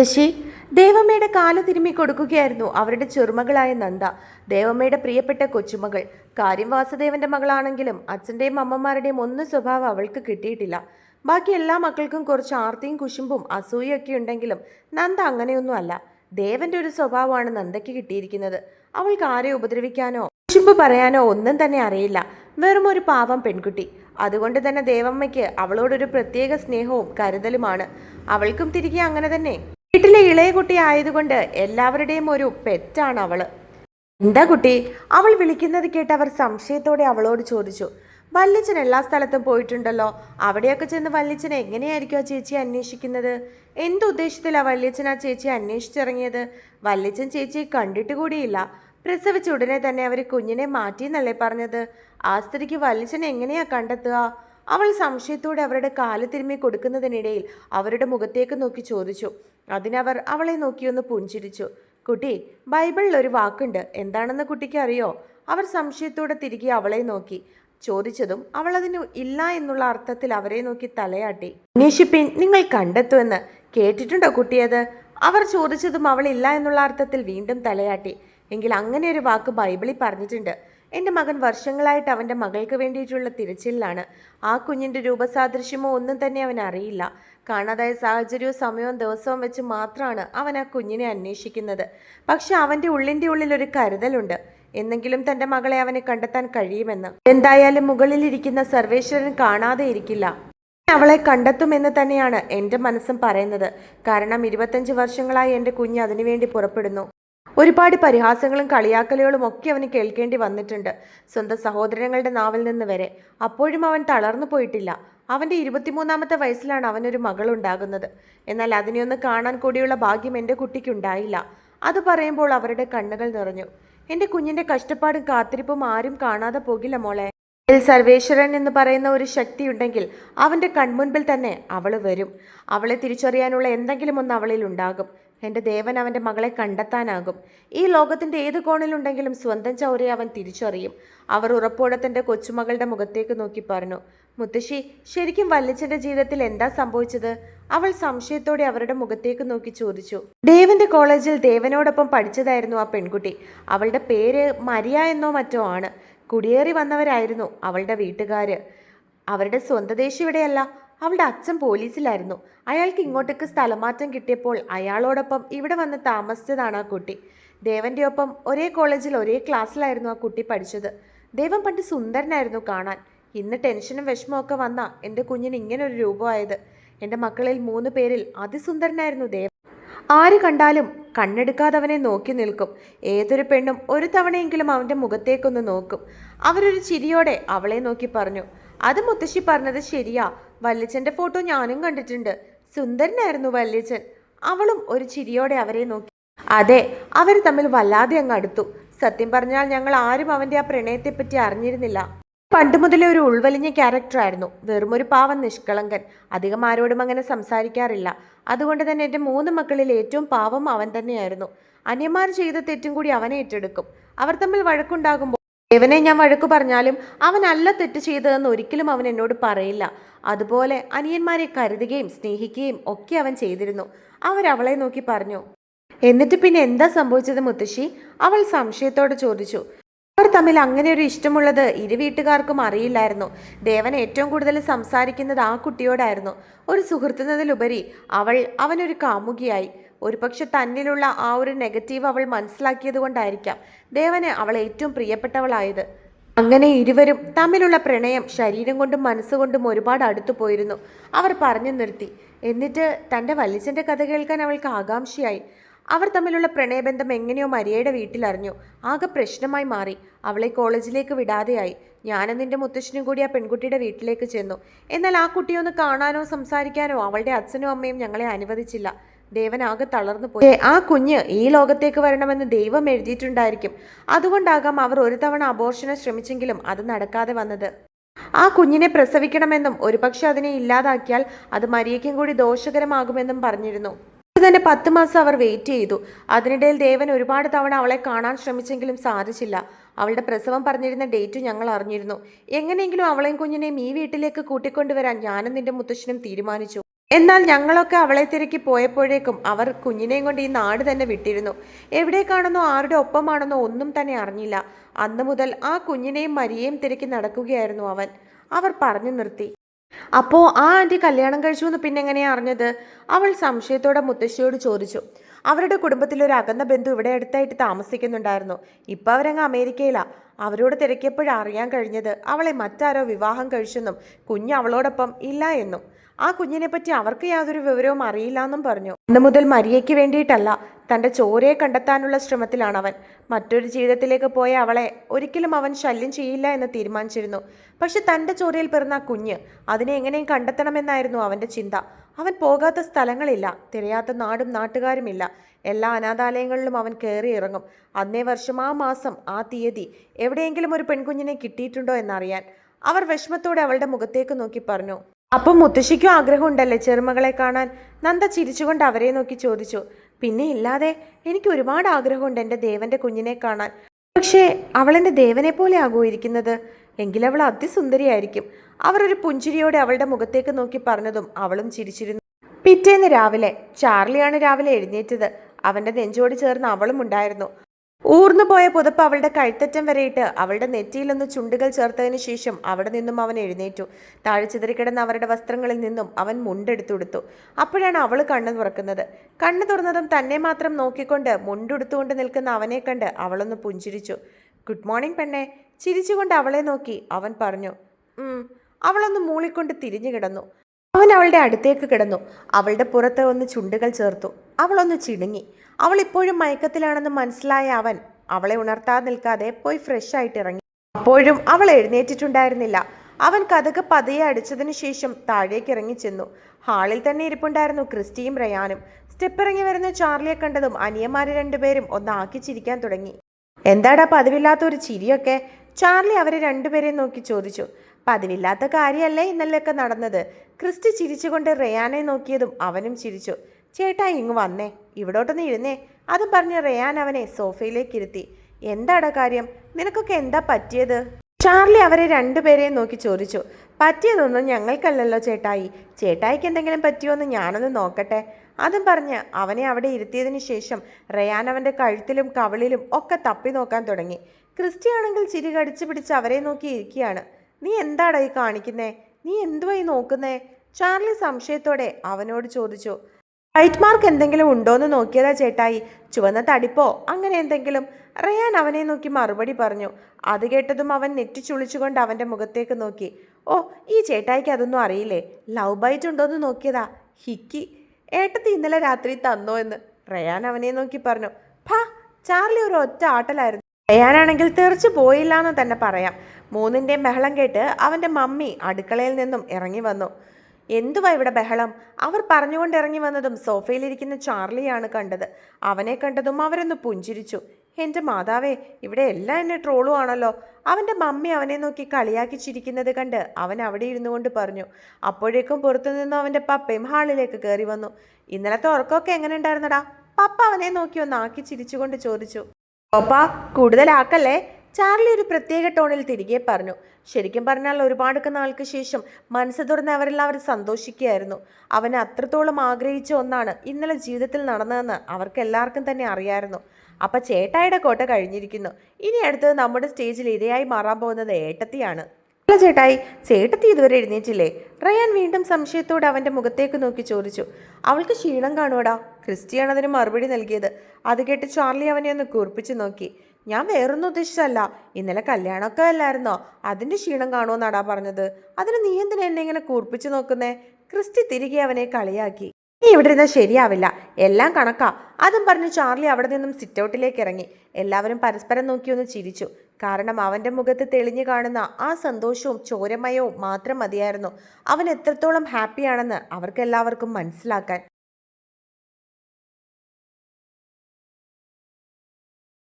മുത്തശ്ശി. ദേവമ്മയുടെ കാൽ തിരുമ്മി കൊടുക്കുകയായിരുന്നു അവരുടെ ചെറുമകളായ നന്ദ. ദേവമ്മയുടെ പ്രിയപ്പെട്ട കൊച്ചുമകൾ. കാര്യം വാസുദേവന്റെ മകളാണെങ്കിലും അച്ഛന്റെയും അമ്മമാരുടെയും ഒന്നും സ്വഭാവം അവൾക്ക് കിട്ടിയിട്ടില്ല. ബാക്കി എല്ലാ മക്കൾക്കും കുറച്ച് ആർത്തിയും കുശുമ്പും അസൂയൊക്കെ ഉണ്ടെങ്കിലും നന്ദ അങ്ങനെയൊന്നും അല്ല. ദേവന്റെ ഒരു സ്വഭാവമാണ് നന്ദയ്ക്ക് കിട്ടിയിരിക്കുന്നത്. അവൾക്ക് ആരെ ഉപദ്രവിക്കാനോ കുശുമ്പ് പറയാനോ ഒന്നും തന്നെ അറിയില്ല. വെറും ഒരു പാവം പെൺകുട്ടി. അതുകൊണ്ട് തന്നെ ദേവമ്മയ്ക്ക് അവളോടൊരു പ്രത്യേക സ്നേഹവും കരുതലുമാണ്. അവൾക്കും തിരികെ അങ്ങനെ തന്നെ. വീട്ടിലെ ഇളയ കുട്ടി ആയതുകൊണ്ട് എല്ലാവരുടെയും ഒരു പെറ്റാണ് അവൾ. എന്താ കുട്ടി? അവൾ വിളിക്കുന്നത് കേട്ട് അവർ സംശയത്തോടെ അവളോട് ചോദിച്ചു. വല്യച്ഛൻ എല്ലാ സ്ഥലത്തും പോയിട്ടുണ്ടല്ലോ. അവിടെയൊക്കെ ചെന്ന് വല്യച്ഛൻ എങ്ങനെയായിരിക്കും ആ ചേച്ചിയെ അന്വേഷിക്കുന്നത്? എന്തുദ്ദേശത്തിലാണ് വല്യച്ഛൻ ആ ചേച്ചി അന്വേഷിച്ചിറങ്ങിയത്? വല്ലിച്ചൻ ചേച്ചിയെ കണ്ടിട്ട് കൂടിയില്ല. പ്രസവിച്ച ഉടനെ തന്നെ അവർ കുഞ്ഞിനെ മാറ്റിയെന്നല്ലേ പറഞ്ഞത്? ആ സ്ത്രീക്ക് വല്യച്ഛൻ എങ്ങനെയാ കണ്ടെത്തുക? അവൾ സംശയത്തോടെ അവരുടെ കാൽ തിരുമ്മി കൊടുക്കുന്നതിനിടയിൽ അവരുടെ മുഖത്തേക്ക് നോക്കി ചോദിച്ചു. അതിനവർ അവളെ നോക്കിയൊന്ന് പുഞ്ചിരിച്ചു. കുട്ടി ബൈബിളിൽ ഒരു വാക്കുണ്ട്. എന്താണെന്ന് കുട്ടിക്ക് അറിയോ? അവർ സംശയത്തോടെ തിരികെ അവളെ നോക്കി. ചോദിച്ചതും അവൾ അതിന് ഇല്ല എന്നുള്ള അർത്ഥത്തിൽ അവരെ നോക്കി തലയാട്ടി. അന്വേഷിപ്പിൻ നിങ്ങൾ കണ്ടെത്തുമെന്ന് കേട്ടിട്ടുണ്ടോ കുട്ടിയത് അവർ ചോദിച്ചതും അവൾ ഇല്ല എന്നുള്ള അർത്ഥത്തിൽ വീണ്ടും തലയാട്ടി. എങ്കിൽ അങ്ങനെ ഒരു വാക്ക് ബൈബിളിൽ പറഞ്ഞിട്ടുണ്ട്. എന്റെ മകൻ വർഷങ്ങളായിട്ട് അവന്റെ മകൾക്ക് വേണ്ടിയിട്ടുള്ള തിരച്ചിലാണ് ആ കുഞ്ഞിന്റെ രൂപസാദൃശ്യമോ ഒന്നും തന്നെ അവൻ അറിയില്ല. കാണാതായ സാഹചര്യവും സമയവും ദിവസവും വെച്ച് മാത്രമാണ് അവൻ ആ കുഞ്ഞിനെ അന്വേഷിക്കുന്നത്. പക്ഷെ അവന്റെ ഉള്ളിന്റെ ഉള്ളിൽ ഒരു കരുതലുണ്ട്. എന്നെങ്കിലും തന്റെ മകളെ അവന് കണ്ടെത്താൻ കഴിയുമെന്ന്. എന്തായാലും മുകളിലിരിക്കുന്ന സർവേശ്വരൻ കാണാതെ ഇരിക്കില്ല. അവളെ കണ്ടെത്തുമെന്ന് തന്നെയാണ് എന്റെ മനസ്സും പറയുന്നത്. കാരണം ഇരുപത്തഞ്ച് വർഷങ്ങളായി എന്റെ കുഞ്ഞ് അതിനുവേണ്ടി പുറപ്പെടുന്നു. ഒരുപാട് പരിഹാസങ്ങളും കളിയാക്കലുകളും ഒക്കെ അവന് കേൾക്കേണ്ടി വന്നിട്ടുണ്ട്. സ്വന്തം സഹോദരങ്ങളുടെ നാവിൽ നിന്ന് വരെ. അപ്പോഴും അവൻ തളർന്നു പോയിട്ടില്ല. അവന്റെ ഇരുപത്തിമൂന്നാമത്തെ വയസ്സിലാണ് അവനൊരു മകളുണ്ടാകുന്നത്. എന്നാൽ അതിനെയൊന്ന് കാണാൻ കൂടിയുള്ള ഭാഗ്യം എന്റെ കുട്ടിക്കുണ്ടായില്ല. അത് പറയുമ്പോൾ അവരുടെ കണ്ണുകൾ നിറഞ്ഞു. എന്റെ കുഞ്ഞിന്റെ കഷ്ടപ്പാടും കാത്തിരിപ്പും ആരും കാണാതെ പോകില്ല മോളെ. സർവേശ്വരൻ എന്ന് പറയുന്ന ഒരു ശക്തി ഉണ്ടെങ്കിൽ അവന്റെ കൺമുൻപിൽ തന്നെ അവൾ വരും. അവളെ തിരിച്ചറിയാനുള്ള എന്തെങ്കിലും ഒന്ന് അവളിൽ ഉണ്ടാകും. എന്റെ ദേവൻ അവന്റെ മകളെ കണ്ടെത്താനാകും. ഈ ലോകത്തിന്റെ ഏത് കോണിലുണ്ടെങ്കിലും സ്വന്തം ചൗരയെ അവൻ തിരിച്ചറിയും. അവർ ഉറപ്പോടെ തന്റെ കൊച്ചുമകളുടെ മുഖത്തേക്ക് നോക്കി പറഞ്ഞു മുത്തശ്ശി ശരിക്കും വല്ലിച്ചന്റെ ജീവിതത്തിൽ എന്താ സംഭവിച്ചത്? അവൾ സംശയത്തോടെ അവരുടെ മുഖത്തേക്ക് നോക്കി ചോദിച്ചു ദേവന്റെ കോളേജിൽ ദേവനോടൊപ്പം പഠിച്ചതായിരുന്നു ആ പെൺകുട്ടി. അവളുടെ പേര് മരിയ എന്നോ മറ്റോ ആണ്. കുടിയേറി വന്നവരായിരുന്നു അവളുടെ വീട്ടുകാർ അവരുടെ സ്വന്തദേശിയുടെയല്ല അവളുടെ അച്ഛൻ പോലീസിലായിരുന്നു. അയാൾക്ക് ഇങ്ങോട്ടേക്ക് സ്ഥലമാറ്റം കിട്ടിയപ്പോൾ അയാളോടൊപ്പം ഇവിടെ വന്ന് താമസിച്ചതാണ് ആ കുട്ടി. ദേവന്റെ ഒപ്പം ഒരേ കോളേജിൽ ഒരേ ക്ലാസ്സിലായിരുന്നു ആ കുട്ടി പഠിച്ചത്. ദേവൻ പണ്ട് സുന്ദരനായിരുന്നു കാണാൻ. ഇന്ന് ടെൻഷനും വിഷമമൊക്കെ വന്ന എന്റെ കുഞ്ഞിന് ഇങ്ങനെ ഒരു രൂപമായത്. എന്റെ മക്കളിൽ മൂന്ന് പേരിൽ അതിസുന്ദരനായിരുന്നു ദേവൻ. ആര് കണ്ടാലും കണ്ണെടുക്കാതെ അവനെ നോക്കി നിൽക്കും. ഏതൊരു പെണ്ണും ഒരു തവണയെങ്കിലും അവന്റെ മുഖത്തേക്കൊന്ന് നോക്കും. അവരൊരു ചിരിയോടെ അവളെ നോക്കി പറഞ്ഞു. അത് മുത്തശ്ശി പറഞ്ഞത് ശരിയാ. വല്യച്ഛന്റെ ഫോട്ടോ ഞാനും കണ്ടിട്ടുണ്ട്. സുന്ദരനായിരുന്നു വല്യച്ഛൻ. അവളും ഒരു ചിരിയോടെ അവരെ നോക്കി. അതെ അവർ തമ്മിൽ വല്ലാതെ അങ്ങ് അടുത്തു. സത്യം പറഞ്ഞാൽ ഞങ്ങൾ ആരും അവന്റെ ആ പ്രണയത്തെപ്പറ്റി അറിഞ്ഞിരുന്നില്ല. പണ്ട് മുതലേ ഒരു ഉൾവലിഞ്ഞ ക്യാരക്ടറായിരുന്നു വെറുമൊരു പാവം നിഷ്കളങ്കൻ. അധികം ആരോടും അങ്ങനെ സംസാരിക്കാറില്ല. അതുകൊണ്ട് തന്നെ എന്റെ മൂന്ന് മക്കളിൽ ഏറ്റവും പാവം അവൻ തന്നെയായിരുന്നു. അന്യന്മാർ ചെയ്ത തെറ്റും കൂടി അവനെ ഏറ്റെടുക്കും. അവർ തമ്മിൽ വഴക്കുണ്ടാകുമ്പോൾ ദേവനെ ഞാൻ വഴക്കു പറഞ്ഞാലും അവനല്ല തെറ്റ് ചെയ്തതെന്ന് ഒരിക്കലും അവൻ എന്നോട് പറയില്ല. അതുപോലെ അനിയന്മാരെ കരുതുകയും സ്നേഹിക്കുകയും ഒക്കെ അവൻ ചെയ്തിരുന്നു. അവരവളെ നോക്കി പറഞ്ഞു എന്നിട്ട് പിന്നെ എന്താ സംഭവിച്ചത് മുത്തശ്ശി? അവൾ സംശയത്തോടെ ചോദിച്ചു അവർ തമ്മിൽ അങ്ങനെ ഒരു ഇഷ്ടമുള്ളത് ഇരു വീട്ടുകാർക്കും അറിയില്ലായിരുന്നു. ദേവൻ ഏറ്റവും കൂടുതൽ സംസാരിക്കുന്നത് ആ കുട്ടിയോടായിരുന്നു. ഒരു സുഹൃത്തുന്നതിലുപരി അവൾ അവനൊരു കാമുകിയായി. ഒരുപക്ഷെ തന്നിലുള്ള ആ ഒരു നെഗറ്റീവ് അവൾ മനസ്സിലാക്കിയത് കൊണ്ടായിരിക്കാം. ദേവന് അവൾ ഏറ്റവും പ്രിയപ്പെട്ടവളായത്. അങ്ങനെ ഇരുവരും തമ്മിലുള്ള പ്രണയം ശരീരം കൊണ്ടും മനസ്സുകൊണ്ടും ഒരുപാട് അടുത്തു പോയിരുന്നു. അവർ പറഞ്ഞു നിർത്തി. എന്നിട്ട് തന്റെ വല്ലിച്ചന്റെ കഥ കേൾക്കാൻ അവൾക്ക് ആകാംക്ഷയായി. അവർ തമ്മിലുള്ള പ്രണയബന്ധം എങ്ങനെയോ മരിയയുടെ വീട്ടിലറിഞ്ഞു. ആകെ പ്രശ്നമായി മാറി. അവളെ കോളേജിലേക്ക് വിടാതെയായി. ഞാനും നിന്റെ മുത്തശ്ശനും കൂടി ആ പെൺകുട്ടിയുടെ വീട്ടിലേക്ക് ചെന്നു. എന്നാൽ ആ കുട്ടിയൊന്ന് കാണാനോ സംസാരിക്കാനോ അവളുടെ അച്ഛനും അമ്മയും ഞങ്ങളെ അനുവദിച്ചില്ല. ദേവൻ ആകെ തളർന്നു പോയി. ആ കുഞ്ഞ് ഈ ലോകത്തേക്ക് വരണമെന്ന് ദൈവം എഴുതിയിട്ടുണ്ടായിരിക്കും. അതുകൊണ്ടാകാം അവർ ഒരു തവണ അബോർഷന് ശ്രമിച്ചെങ്കിലും അത് നടക്കാതെ വന്നത്. ആ കുഞ്ഞിനെ പ്രസവിക്കണമെന്നും ഒരുപക്ഷെ അതിനെ ഇല്ലാതാക്കിയാൽ അത് മരിയയ്ക്കും കൂടി ദോഷകരമാകുമെന്നും പറഞ്ഞിരുന്നു. തന്നെ പത്ത് മാസം അവർ വെയിറ്റ് ചെയ്തു. അതിനിടയിൽ ദേവൻ ഒരുപാട് തവണ അവളെ കാണാൻ ശ്രമിച്ചെങ്കിലും സാധിച്ചില്ല. അവളുടെ പ്രസവം പറഞ്ഞിരുന്ന ഡേറ്റ് ഞങ്ങൾ അറിഞ്ഞിരുന്നു. എങ്ങനെയെങ്കിലും അവളെയും കുഞ്ഞിനെയും ഈ വീട്ടിലേക്ക് കൂട്ടിക്കൊണ്ടുവരാൻ ഞാനും നിന്റെ മുത്തശ്ശനും തീരുമാനിച്ചു. എന്നാൽ ഞങ്ങളൊക്കെ അവളെ തിരക്കി പോയപ്പോഴേക്കും അവർ കുഞ്ഞിനെയും കൊണ്ട് ഈ നാട് തന്നെ വിട്ടിരുന്നു. എവിടേക്കാണെന്നോ ആരുടെ ഒപ്പമാണെന്നോ ഒന്നും തന്നെ അറിഞ്ഞില്ല. അന്ന് മുതൽ ആ കുഞ്ഞിനെയും മരിയെയും തിരക്കി നടക്കുകയായിരുന്നു അവൻ. അവർ പറഞ്ഞു നിർത്തി. അപ്പോൾ ആ ആന്റി കല്യാണം കഴിച്ചു എന്ന് പിന്നെ എങ്ങനെയാ അറിഞ്ഞത്? അവൾ സംശയത്തോടെ മുത്തശ്ശിയോട് ചോദിച്ചു. അവരുടെ കുടുംബത്തിലൊരു അകന്ന ബന്ധു ഇവിടെ അടുത്തായിട്ട് താമസിക്കുന്നുണ്ടായിരുന്നു. ഇപ്പം അവരങ്ങ് അമേരിക്കയിലാ. അവരോട് തിരക്കിയപ്പോഴും അറിയാൻ കഴിഞ്ഞത് അവളെ മറ്റാരോ വിവാഹം കഴിച്ചെന്നും കുഞ്ഞ് അവളോടൊപ്പം ഇല്ല എന്നും. ആ കുഞ്ഞിനെപ്പറ്റി അവർക്ക് യാതൊരു വിവരവും അറിയില്ല എന്നും പറഞ്ഞു. അന്ന് മുതൽ മരിയയ്ക്ക് വേണ്ടിയിട്ടല്ല തന്റെ ചോരയെ കണ്ടെത്താനുള്ള ശ്രമത്തിലാണ് അവൻ. മറ്റൊരു ജീവിതത്തിലേക്ക് പോയ അവളെ ഒരിക്കലും അവൻ ശല്യം ചെയ്യില്ല എന്ന് തീരുമാനിച്ചിരുന്നു. പക്ഷെ തന്റെ ചോരയിൽ പിറന്ന കുഞ്ഞ് അതിനെ എങ്ങനെയും കണ്ടെത്തണമെന്നായിരുന്നു അവന്റെ ചിന്ത. അവൻ പോകാത്ത സ്ഥലങ്ങളില്ല തിരയാത്ത നാടും നാട്ടുകാരുമില്ല. എല്ലാ അനാഥാലയങ്ങളിലും അവൻ കയറി ഇറങ്ങും. അന്നേ വർഷം ആ മാസം ആ തീയതി എവിടെയെങ്കിലും ഒരു പെൺകുഞ്ഞിനെ കിട്ടിയിട്ടുണ്ടോ എന്നറിയാൻ അവർ വിഷമത്തോടെ അവളുടെ മുഖത്തേക്ക് നോക്കി പറഞ്ഞു. അപ്പം മുത്തശ്ശിക്കും ആഗ്രഹമുണ്ടല്ലേ ചെറുമകളെ കാണാൻ? നന്ദ ചിരിച്ചുകൊണ്ട് അവരെ നോക്കി ചോദിച്ചു. പിന്നെ ഇല്ലാതെ എനിക്ക് ഒരുപാട് ആഗ്രഹമുണ്ട് എന്റെ ദേവന്റെ കുഞ്ഞിനെ കാണാൻ. പക്ഷേ അവൾ എന്റെ ദേവനെ പോലെ ആകുമോ ഇരിക്കുന്നത്? എങ്കിലവൾ അതിസുന്ദരിയായിരിക്കും. അവർ ഒരു പുഞ്ചിരിയോടെ അവളുടെ മുഖത്തേക്ക് നോക്കി പറഞ്ഞതും അവളും ചിരിച്ചിരുന്നു. പിറ്റേന്ന് രാവിലെ ചാർലിയാണ് രാവിലെ എഴുന്നേറ്റത്. അവന്റെ നെഞ്ചോട് ചേർന്ന് അവളും ഉണ്ടായിരുന്നു. ഊർന്നുപോയ പുതപ്പ് അവളുടെ കഴുത്തറ്റം വരെയിട്ട് അവളുടെ നെറ്റിയിലൊന്ന് ചുണ്ടുകൾ ചേർത്തതിന് ശേഷം അവിടെ നിന്നും അവൻ എഴുന്നേറ്റു. താഴെ ചിതറിക്കിടന്ന അവരുടെ വസ്ത്രങ്ങളിൽ നിന്നും അവൻ മുണ്ടെടുത്തുടുത്തു അപ്പോഴാണ് അവൾ കണ്ണു തുറക്കുന്നത്. കണ്ണു തുറന്നതും തന്നെ മാത്രം നോക്കിക്കൊണ്ട് മുണ്ടെടുത്തുകൊണ്ട് നിൽക്കുന്ന അവനെ കണ്ട് അവളൊന്ന് പുഞ്ചിരിച്ചു. ഗുഡ് മോർണിംഗ് പെണ്ണെ. ചിരിച്ചുകൊണ്ട് അവളെ നോക്കി അവൻ പറഞ്ഞു അവളൊന്ന് മൂളിക്കൊണ്ട് തിരിഞ്ഞു കിടന്നു അവൻ അവളുടെ അടുത്തേക്ക് കിടന്നു. അവളുടെ പുറത്ത് ഒന്ന് ചുണ്ടുകൾ ചേർത്തു. അവളൊന്ന് ചിണുങ്ങി. അവൾ ഇപ്പോഴും മയക്കത്തിലാണെന്ന് മനസ്സിലായ അവൻ അവളെ ഉണർത്താതെ നിൽക്കാതെ പോയി ഫ്രഷ് ആയിട്ട് ഇറങ്ങി. അപ്പോഴും അവൾ എഴുന്നേറ്റിട്ടുണ്ടായിരുന്നില്ല. അവൻ കഥക് പതിയെ അടിച്ചതിനു ശേഷം താഴേക്ക് ഇറങ്ങി ചെന്നു. ഹാളിൽ തന്നെ ഇരിപ്പുണ്ടായിരുന്നു ക്രിസ്റ്റിയും റയാനും. സ്റ്റെപ്പ് ഇറങ്ങി വരുന്ന ചാർലിയെ കണ്ടതും അനിയന്മാരെ രണ്ടുപേരും ഒന്ന് ആക്കിച്ചിരിക്കാൻ തുടങ്ങി. എന്താടാ പതിവില്ലാത്ത ഒരു ചിരിയൊക്കെ? ചാർലി അവരെ രണ്ടുപേരെയും നോക്കി ചോദിച്ചു. പതിവില്ലാത്ത കാര്യമല്ലേ ഇന്നലെയൊക്കെ നടന്നത്. ക്രിസ്റ്റി ചിരിച്ചുകൊണ്ട് റയാനെ നോക്കിയതും അവനും ചിരിച്ചു. ചേട്ടാ ഇങ്ങ് വന്നേ. ഇവിടോട്ടൊന്ന് ഇരുന്നേ. അതും പറഞ്ഞ് റയാൻ അവനെ സോഫയിലേക്ക് ഇരുത്തി. എന്താടാ കാര്യം? നിനക്കൊക്കെ എന്താ പറ്റിയത്? ചാർലി അവരെ രണ്ടുപേരെയും നോക്കി ചോദിച്ചു. പറ്റിയതൊന്നും ഞങ്ങൾക്കല്ലല്ലോ ചേട്ടായി. ചേട്ടായിക്ക് എന്തെങ്കിലും പറ്റിയോന്ന് ഞാനൊന്ന് നോക്കട്ടെ. അതും പറഞ്ഞ് അവനെ അവിടെ ഇരുത്തിയതിന് ശേഷം റയാൻ അവന്റെ കഴുത്തിലും കവളിലും ഒക്കെ തപ്പി നോക്കാൻ തുടങ്ങി. ക്രിസ്റ്റിയാണെങ്കിൽ ചിരി കടിച്ചു പിടിച്ച് അവരെ നോക്കി ഇരിക്കുകയാണ്. നീ എന്താടാ ഈ കാണിക്കുന്നേ? നീ എന്തുവാ ഈ നോക്കുന്നേ? ചാർലി സംശയത്തോടെ അവനോട് ചോദിച്ചു. വൈറ്റ് മാർക്ക് എന്തെങ്കിലും ഉണ്ടോയെന്ന് നോക്കിയതാ ചേട്ടായി. ചുവന്ന തടിപ്പോ അങ്ങനെ എന്തെങ്കിലും? റയാൻ അവനെ നോക്കി മറുപടി പറഞ്ഞു. അത് കേട്ടതും അവൻ നെറ്റിച്ചുളിച്ചുകൊണ്ട് അവന്റെ മുഖത്തേക്ക് നോക്കി. ഓ ഈ ചേട്ടായിക്ക് അതൊന്നും അറിയില്ലേ? ലവ് ബൈറ്റ് ഉണ്ടോയെന്ന് നോക്കിയതാ. ഹിക്കി. ഏട്ടത്തി ഇന്നലെ രാത്രി തന്നോ എന്ന് റയാൻ അവനെ നോക്കി പറഞ്ഞു. ഫാ ചാർലി ഒരു ഒറ്റ ആട്ടലായിരുന്നു. റയാനാണെങ്കിൽ തെറിച്ചു പോയില്ല എന്ന് തന്നെ പറയാം. മൂന്നിന്റെയും ബഹളം കേട്ട് അവന്റെ മമ്മി അടുക്കളയിൽ നിന്നും ഇറങ്ങി വന്നു. എന്തുവാ ഇവിടെ ബഹളം? അവർ പറഞ്ഞുകൊണ്ട് ഇറങ്ങി വന്നതും സോഫയിലിരിക്കുന്ന ചാർലിയാണ് കണ്ടത്. അവനെ കണ്ടതും അവരൊന്ന് പുഞ്ചിരിച്ചു. എന്റെ മാതാവേ ഇവിടെ എല്ലാം എന്നെ ട്രോളും ആണല്ലോ. അവന്റെ മമ്മി അവനെ നോക്കി കളിയാക്കി ചിരിക്കുന്നത് കണ്ട് അവൻ അവിടെ ഇരുന്നു കൊണ്ട് പറഞ്ഞു. അപ്പോഴേക്കും പുറത്തുനിന്നും അവന്റെ പപ്പയും ഹാളിലേക്ക് കയറി വന്നു. ഇന്നലത്തെ ഉറക്കമൊക്കെ എങ്ങനെ ഉണ്ടായിരുന്നടാ? പപ്പ അവനെ നോക്കി ഒന്ന് ആക്കി ചിരിച്ചുകൊണ്ട് ചോദിച്ചു. പപ്പ കൂടുതലാക്കല്ലേ? ചാർലി ഒരു പ്രത്യേക ടോണിൽ തിരികെ പറഞ്ഞു. ശരിക്കും പറഞ്ഞാൽ ഒരുപാടൊക്കെ നാൾക്ക് ശേഷം മനസ്സ് തുറന്ന് അവരെല്ലാവരും സന്തോഷിക്കുകയായിരുന്നു. അവൻ അത്രത്തോളം ആഗ്രഹിച്ച ഒന്നാണ് ഇന്നലെ ജീവിതത്തിൽ നടന്നതെന്ന് അവർക്കെല്ലാവർക്കും തന്നെ അറിയായിരുന്നു. അപ്പം ചേട്ടായുടെ കോട്ട കഴിഞ്ഞിരിക്കുന്നു. ഇനി അടുത്തത് നമ്മുടെ സ്റ്റേജിൽ ഇരയായി മാറാൻ പോകുന്നത് ഏട്ടത്തിയാണ്. അല്ല ചേട്ടായി ചേട്ടത്തി ഇതുവരെ എഴുന്നേറ്റില്ലേ? റയാൻ വീണ്ടും സംശയത്തോടെ അവന്റെ മുഖത്തേക്ക് നോക്കി ചോദിച്ചു. അവൾക്ക് ക്ഷീണം കാണുവടാ. ക്രിസ്റ്റിയാണ് അതിന് മറുപടി നൽകിയത്. അത് കേട്ട് ചാർലി അവനെ ഒന്ന് കൂർപ്പിച്ചു നോക്കി. ഞാൻ വേറൊന്നും ഉദ്ദേശിച്ചല്ല ഇന്നലെ കല്യാണമൊക്കെ അല്ലായിരുന്നോ? അതിന്റെ ക്ഷീണം കാണുമെന്നാടാ പറഞ്ഞത്. അതിന് നീ എന്തിനാ എന്നെ ഇങ്ങനെ കൂർപ്പിച്ചു നോക്കുന്നേ? ക്രിസ്റ്റി തിരികെ അവനെ കളിയാക്കി. നീ ഇവിടെ ഇരുന്നാൽ ശരിയാവില്ല. എല്ലാം കണക്കാ. അതും പറഞ്ഞ് ചാർലി അവിടെ നിന്നും സിറ്റൗട്ടിലേക്ക് ഇറങ്ങി. എല്ലാവരും പരസ്പരം നോക്കിയൊന്ന് ചിരിച്ചു. കാരണം അവന്റെ മുഖത്ത് തെളിഞ്ഞു കാണുന്ന ആ സന്തോഷവും ചോരമയവും മാത്രം മതിയായിരുന്നു. അവൻ എത്രത്തോളം ഹാപ്പിയാണെന്ന് അവർക്കെല്ലാവർക്കും മനസ്സിലാക്കാൻ.